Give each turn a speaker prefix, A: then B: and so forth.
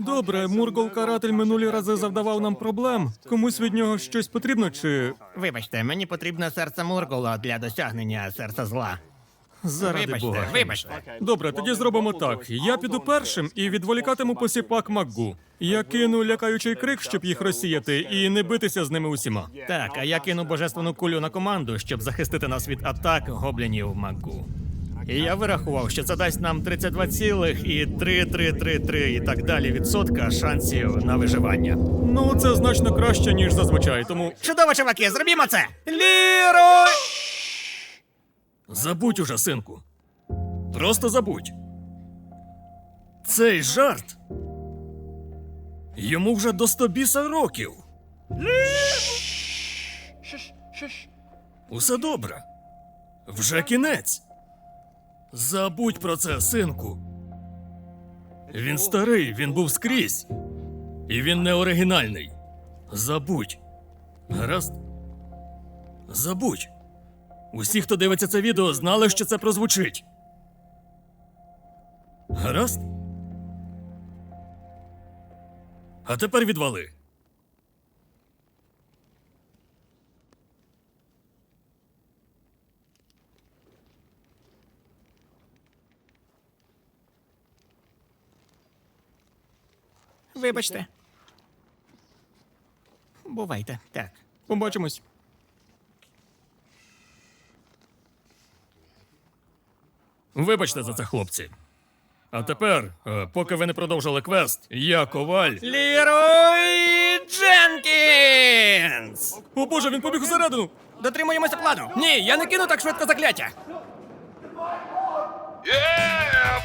A: Добре, Мургол каратель минулі рази завдавав нам проблем. Комусь від нього щось потрібно, чи
B: Вибачте, мені потрібне серце Мургола для досягнення серця зла.
A: заради
B: Вибачте,
A: Бога.
B: вибачте.
A: Добре, тоді зробимо так. Я піду першим і відволікатиму посіпак Макгу. Я кину лякаючий крик, щоб їх розсіяти, і не битися з ними усіма.
B: Так, а я кину божественну кулю на команду, щоб захистити нас від атак гоблінів Магу. І я вирахував, що це дасть нам 32 і 3-3-3-3 і так далі відсотка шансів на виживання.
A: Ну, це значно краще, ніж зазвичай, тому.
B: Чудово, чуваки, зробімо це!
A: Лірой! Забудь уже, синку. Просто забудь. Цей жарт. Йому вже до стобіса років. Усе добре. Вже кінець. Забудь про це, синку. Він старий, він був скрізь. І він не оригінальний. Забудь. Гаразд? Забудь. Усі, хто дивиться це відео, знали, що це прозвучить. Гаразд? А тепер відвали.
B: Вибачте. Бувайте. Так.
A: Побачимось. Вибачте за це, хлопці. А тепер, е, поки ви не продовжили квест, я коваль.
B: Лірой Дженкінс!
A: О боже, він побіг усередину!
B: Дотримуємося плану. Ні, я не кину так швидко закляття. Yeah,